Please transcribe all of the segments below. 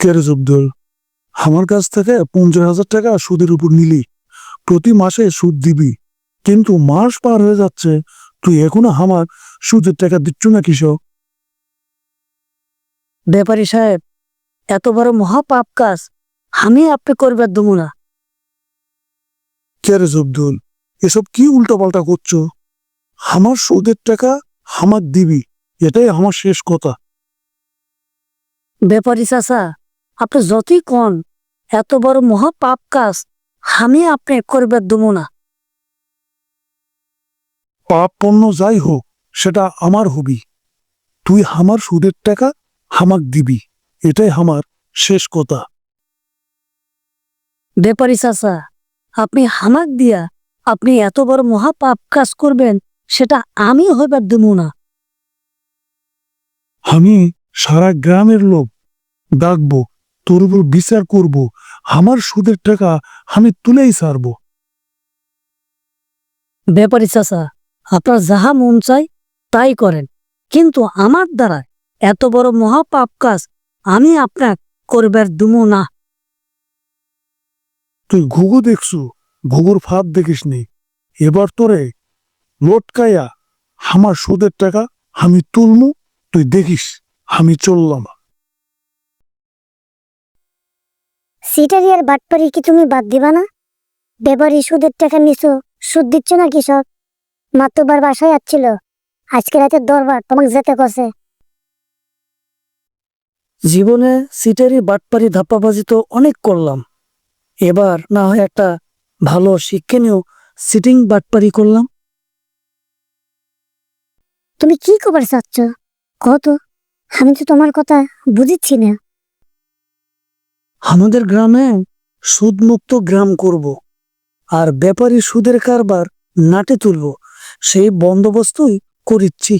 কেরে জব্দুল আমার কাছ থেকে পঞ্চাশ হাজার টাকা সুদের উপর নিলি প্রতি মাসে সুদ দিবি। কিন্তু মাস পার হয়ে যাচ্ছে তুই এখনও আমার সুদের টাকা দিচ্ছ না কৃষক? ব্যাপারী সাহেব এত বড় মহা পাপ কাজ আমি আপনি করবার দেবো না। কেরে জব্দুল এসব কি উল্টাপাল্টা করছ? আমার সুদের টাকা আমার দিবি এটাই আমার শেষ কথা। ব্যাপারী চাচা আপনি যতই কন এত বড় মহা পাপ কাজ আমি আপনি করবার দেবো না। পাপ পণ্য যাই হোক সেটা আমার হবি। তুই আমার সুদের টাকা হামাক দিবি এটাই আমার শেষ কথা। ব্যাপারী চাচা আপনি হামাক দিয়া আপনি এত বড় মহা পাপ কাজ করবেন সেটা আমি হইবার দেবো না। আমি সারা গ্রামের লোক ডাকবো তোর উপর বিচার করব। আমার সুদের টাকা আমি তুলেই ছাড়ব। ব্যাপারী চাচা আপনার যাহা মন চাই তাই করেন। কিন্তু আমার দ্বারা এত বড় মহাপাপ কাজ আমি আপনার করবার দেবো না। তুই ঘুঘু দেখছু ঘুঘুর ফাঁদ দেখিস নি এবার তোরে লটকাইয়া আমার সুদের টাকা আমি তুলমু তুই দেখিস আমি চললাম। সিটারি আর বাটপারি কি তুমি বাদ দিবা না? বেবারি সুদের টাকা নিছো সুদ দিচ্ছ না কৃষক মাতুবার বাসায় যাচ্ছিল আজকে রাতে দরবার তোমাকে যেতে কছে। জীবনে সিটারি বাটপারি ধাপ্পাবাজি তো অনেক করলাম। এবার না হয় একটা ভালো শিক্ষণীয় সিটিং বাটপারি করলাম। তুমি কি খবর চাচ্ছ? কত আমি তো তোমার কথা বুঝিচ্ছি না। আমাদের গ্রামে সুদমুক্ত গ্রাম করব আর ব্যাপারী সুদের কারবার নাটে তুলব সেই বন্দোবস্তই করিচ্ছি।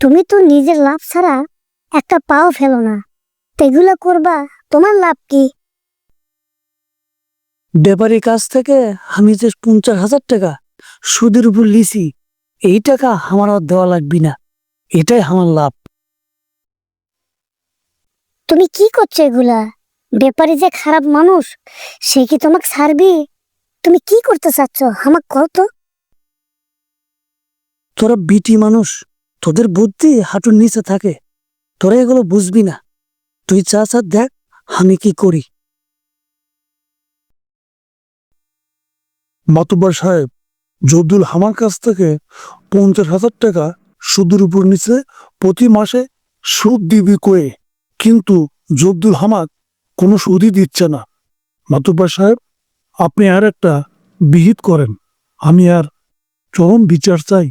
তুমি তো নিজের লাভ ছাড়া একটা পাও ফেলো না। তো এগুলো করবা তোমার লাভ কি? ব্যাপারীর কাছ থেকে আমি যে পঞ্চাশ হাজার টাকা সুদের উপর লিছি এই টাকা আমার আর দেওয়া লাগবে না। এটাই আমার লাভ। তুমি কি করছ এগুলা? ব্যাপারে যে খারাপ মানুষ, সে কি তোমাকে ছাড়বি? তুমি কি করতে চাচ্ছ? আমাকে কও তো। তোরা বিটি মানুষ, তোদের বুদ্ধি হাঁটুর নিচে থাকে। তোরা এগুলো বুঝবি না। তুই চা চা দেখ, আমি কি করি। মাতুব্বার সাহেব, জব্দুল হামার কাছ থেকে পঞ্চাশ হাজার টাকা সুদের উপর নিচে প্রতি মাসে সুদ দিবি কয়ে। কিন্তু জব্দুল হামাক কোনো সুদই দিচ্ছে না। মাতুব্বার সাহেব, আপনি আর একটা বিহিত করেন, আমি আর চরম বিচার চাই।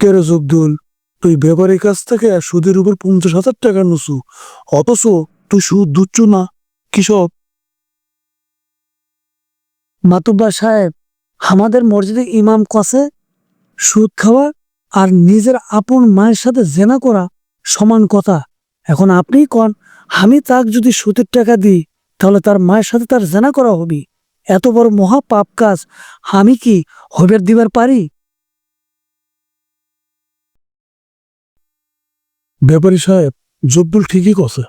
কেরে জব্দুল, তুই ব্যাপারীর কাছ থেকে সুদের উপর পঞ্চাশ হাজার টাকা নুসু, অথচ তুই সুদ দুচ্ছ না কৃষক মাতুব্বা সাহেব আমাদের মসজিদে ইমাম কসে সুদ খাওয়া আর নিজের আপন মায়ের সাথে জেনা করা সমান কথা। এখন আপনি কন, আমি তাক যদি সুদের টাকা দিই, তাহলে তার মায়ের সাথে তার জেনা করা হবে। এত বড় মহা পাপ কাজ, আমি কি হবের দিবার পারি? ব্যাপারী সাহেব জব্দুল ঠিকই কছে।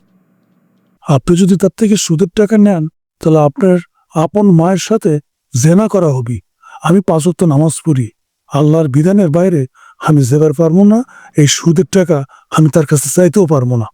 আপনি যদি তার থেকে সুদের টাকা নেন, তাহলে আপনার আপন মায়ের সাথে জেনা করা হবি। আমি পাঁচত্ব নামাজ পড়ি। আল্লাহর বিধানের বাইরে আমি যেবার পারব না এই সুদের টাকা আমি তার কাছে চাইতেও পারব না।